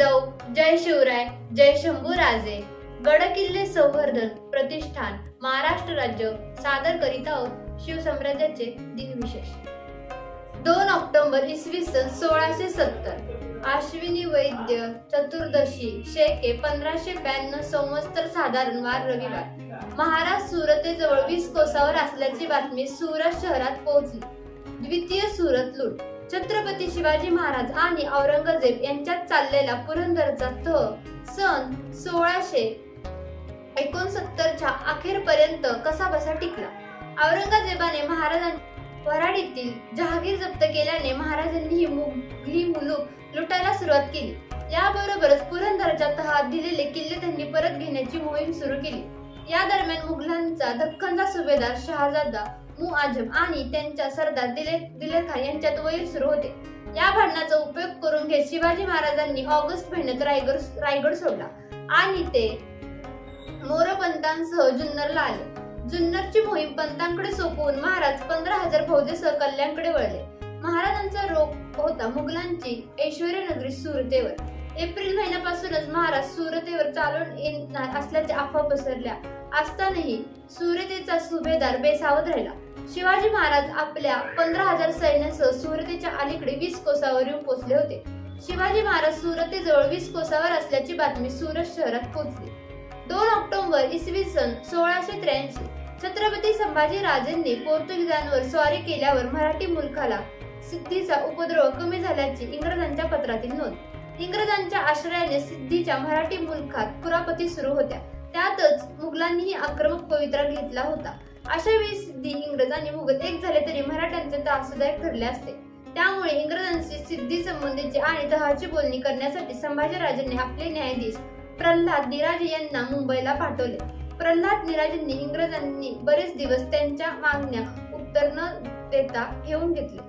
जिजाऊ जय शिवराय जय शंभूराजे गडकिल्ले संवर्धन प्रतिष्ठान महाराष्ट्र राज्य सादर करीत आहोत शिवसाम्राज्याचे दिनविशेष दोन ऑक्टोबर इसवी सन सोळाशे सत्तर. आश्विनी वैद्य चतुर्दशी शेके पंधराशे ब्याण्णव संवत्सर साधारण वार रविवार. महाराज सुरतेजवळ वीस कोसावर असल्याची बातमी सुरत शहरात पोहोचली. द्वितीय सुरत लूट. छत्रपती शिवाजी महाराज आणि औरंगजेब यांच्यात चाललेला पुरंदरचा तह सन सोळाशे एकोणसत्तरच्या अखेरपर्यंत कसा बसा टिकला. औरंगजेबाने महाराजांच्या वराडीतील जहागीर जप्त केल्याने महाराजांनी मुघली मुलूक लुटायला सुरुवात केली. याबरोबरच पुरंदरच्या तहात दिलेले किल्ले त्यांनी परत घेण्याची मोहीम सुरू केली. या दरम्यान मुघलांचा दख्खनचा सुभेदार शहाजादा मुआजम आणि त्यांच्या सरदार दिले दिलेर खान यांच्यात वैर सुरू होते. या भांडणाचा उपयोग करून घेत शिवाजी महाराजांनी ऑगस्ट महिन्यात रायगड रायगड सोडला आणि ते मोरपंतांसह जुन्नरला आले. जुन्नरची मोहीम पंतांकडे सोपवून महाराज पंधरा हजार फौजेसह कल्याणकडे वळले. महाराजांचा रोग होता मुघलांची ऐश्वर्य नगरी सुरतेवर. एप्रिल महिन्यापासूनच महाराज सुरतेवर चालून येणार असल्याच्या अफवा पसरल्या. असतानाही सुरतेचा सुभेदार बेसावत राहिला. शिवाजी महाराज आपल्या पंधरा हजार सैन्यासह सुरतेच्या अलीकडे वीस कोसावर येऊन पोहोचले होते. शिवाजी महाराज सुरतेजवळ वीस कोसावर असल्याची बातमी सुरत शहरात पोहोचली दोन ऑक्टोबर इसवी सन सोळाशे त्र्याऐंशी छत्रपती संभाजी राजेंनी पोर्तुगीजांवर स्वारी केल्यावर मराठी मुलखाला सिद्धीचा उपद्रव कमी झाल्याची इंग्रजांच्या पत्रातील नोंद. इंग्रजांच्या आश्रयाने सिद्धीच्या मराठी मुलखात कुरापती सुरू होत्या. त्यातच मुघलांनीही आक्रमक पवित्रा घेतला होता. अशा वेळी सिद्धी इंग्रज मुघल एक झाले तरी मराठ्यांचे त्रासदायक ठरले असते. त्यामुळे इंग्रजांशी सिद्धी संबंधीची आणि तहाची बोलणी करण्यासाठी संभाजीराजांनी आपले न्यायाधीश प्रल्हाद निराजे यांना मुंबईला पाठवले. प्रल्हाद निराजेंनी इंग्रजांनी बरेच दिवस त्यांच्या मागण्या उत्तर न देता ठेवून घेतले.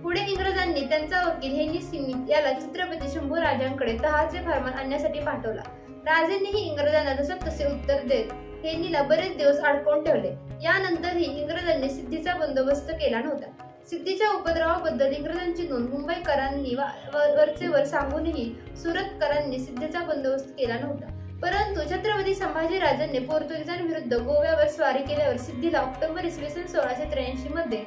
पुढे इंग्रजांनी त्यांचा वकील हेनी सिमित याला छत्रपती शंभू राजांकडे तहाचे फरमान आणण्यासाठी पाठवला. राजेंनीही इंग्रजांना जसं तसे उत्तर देत हेनीला बरेच दिवस अडकवून ठेवले. यानंतरही इंग्रजांनी सिद्धीचा बंदोबस्त केला नव्हता. सिद्धीच्या उपद्रवाबद्दल इंग्रजांची नोंद मुंबईकरांनी वरचेवर सांगूनही सुरतकरांनी सिद्धीचा बंदोबस्त केला नव्हता. परंतु छत्रपती संभाजी राजांनी पोर्तुगीजांविरुद्ध गोव्यावर स्वारी केल्यावर सिद्धीला ऑक्टोबर इसवी सन सोळाशे त्र्याऐंशी मध्ये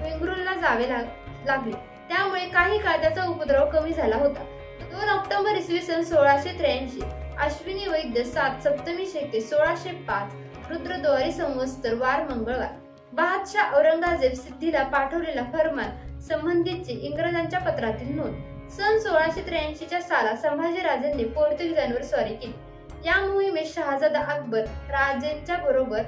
वेंगुर्ला जावे लाग- लागले. त्यामुळे काही काळ त्याचा उपद्रव कमी झाला होता. दोन ऑक्टोबर इसवी सन सोळाशे त्र्याऐंशी अश्विनी वैद्य सात सप्तमी ते सोळाशे पाच रुद्रद्वारी संवत्सर वार मंगळवार. बादशाह औरंगजेब सिद्धीला पाठवलेला फरमान संबंधितची इंग्रजांच्या पत्रातील नोंद. सन सोळाशे त्र्याऐंशीच्या साला संभाजीराजांनी पोर्तुगीजांवर स्वारी केली. या मोहिमेत शहाजादा अकबर राजेंच्या बरोबर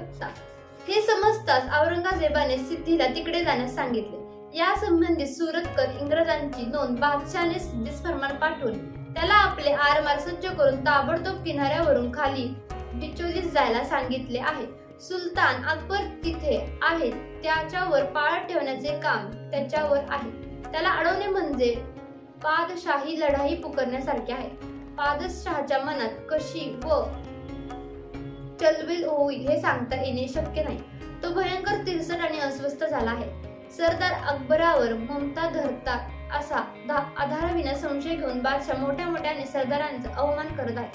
हे समजताच औरंगजेबाने सिद्धीला तिकडे जाण्यास सांगितले. या संबंधी सुरतकर इंग्रजांची नोंद बादशाहने सिद्धीस फरमान पाठवून त्याला आपले आरमार सज्ज करून ताबडतोब किनाऱ्यावरून खाली डिचोलीस जायला सांगितले आहे. सुलतान अकबर तिथे आहेत. त्याच्यावर पाळत ठेवण्याचे काम त्याच्यावर आहे. त्याला अडवणे म्हणजे पादशाही लढाई पुकारण्यासारखे आहे. पादशाहच्या मनात कशी व चलबिल होईल हे सांगता येणे शक्य नाही. तो भयंकर तिरसट आणि अस्वस्थ झाला आहे. सरदार अकबरावर ममता धरतात असा धा- आधाराविना संशय घेऊन बादशाह मोठ्या मोठ्याने सरदारांचा अवमान करत आहे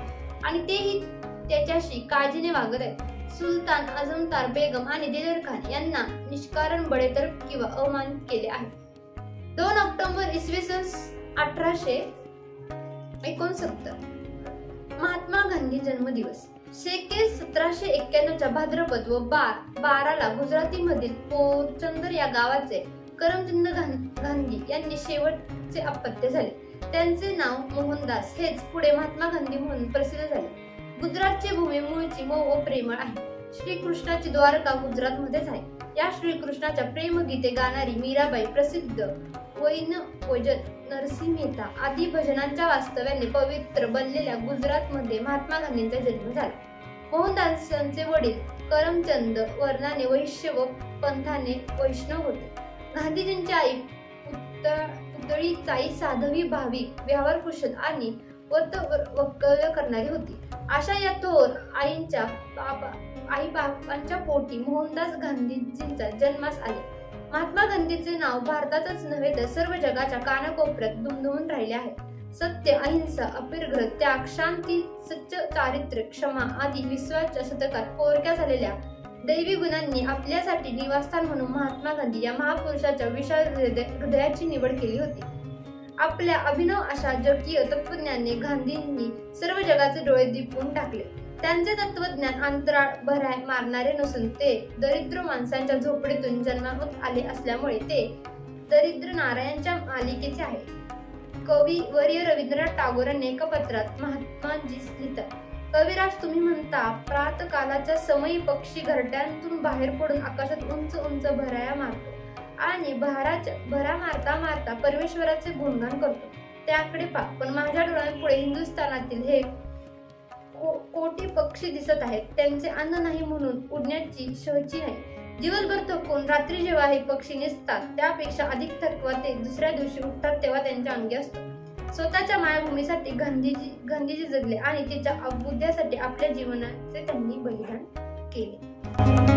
आणि तेही त्याच्याशी काळजीने वागत आहेत. सुलतान अजमतार बेगम आणि दिलेर खान यांना निष्कारण बडेतर्फ किंवा अवमान केले आहे. दोन ऑक्टोबर इसवी सन अठराशे एकोणसत्तर. महात्मा गांधी जन्मदिवस. शेके सतराशे एक्क्याण्णवच्या भाद्रपद व बार बाराला गुजरातीमधील पोरचंदर या गावाचे करमचंद गां- गांधी यांनी शेवटचे अपत्य झाले. त्यांचे नाव मोहनदास. हेच पुढे महात्मा गांधी म्हणून प्रसिद्ध झाले. गुजरातची भूमी मूळची मऊ व प्रेमळ आहे. श्रीकृष्णाची द्वारका गुजरातमध्येच आहे या श्रीकृष्णाच्या प्रेमगीते गाणारी मीराबाई प्रसिद्ध वैन भोजन नरसिंह मेहता आदी भजनांच्या वास्तव्याने पवित्र बनलेल्या गुजरातमध्ये महात्मा गांधींचा जन्म झाला. मोहनदासांचे वडील करमचंद वर्णाने वैश्य व पंथाने वैष्णव होते. गांधीजींची आई पुतळ- पुतळी चाई साधवी भाविक व्यवहार कुशल आणि वर्त वक्तव्य करणारी होती. अशा या थोर आईंच्या बाबा आई बापांच्या पोटी मोहनदास गांधीजींचा जन्मास आले. महात्मा गांधीचे नाव भारतातच नव्हे तर सर्व जगाच्या कानाकोपऱ्यात दुमधुवून राहिले आहे सत्य अहिंसा अपिर्ग्रह त्याग शांती सच्च चारित्र्य क्षमा आदी विश्वाच्या शतकात पोरक्या झालेल्या दैवी गुणांनी आपल्यासाठी निवासस्थान म्हणून महात्मा गांधी या महापुरुषाच्या विशाल हृदय हृदयाची निवड केली होती. आपल्या अभिनव अशा जगीय तत्वज्ञाने गांधींनी सर्व जगाचे डोळे दिपवून टाकले. त्यांचे तत्वज्ञान अंतराळ भराय मारणारे नसून ते दरिद्र माणसांच्या झोपडीतून जन्मात आले असल्यामुळे ते दरिद्र नारायणच्या मालिकेचे आहे. कवी वर्य रवींद्रनाथ टागोरांनी एका पत्रात महात्माजी लिहितात कविराज तुम्ही म्हणता प्रातकालाच्या समयी पक्षी घरट्यांतून बाहेर पडून आकाशात उंच उंच भराया मारतो आणि भाराच्या भरा मारता मारता परमेश्वराचे गुणगान करतो. त्याकडे पा पण माझ्या डोळ्यांपुढे हिंदुस्थानातील हे को- कोटी पक्षी दिसत आहेत. त्यांचे अन्न नाही म्हणून उडण्याची शहची नाही. दिवसभर थकून रात्री जेव्हा हे पक्षी निसतात त्यापेक्षा अधिक थकवा ते दुसऱ्या दिवशी उठतात तेव्हा त्यांच्या अंगी असतो. स्वतःच्या मायाभूमीसाठी गांधीजी गांधीजी जगले आणि तिच्या अबुद्ध्यासाठी आपल्या जीवनाचे त्यांनी बलिदान केले.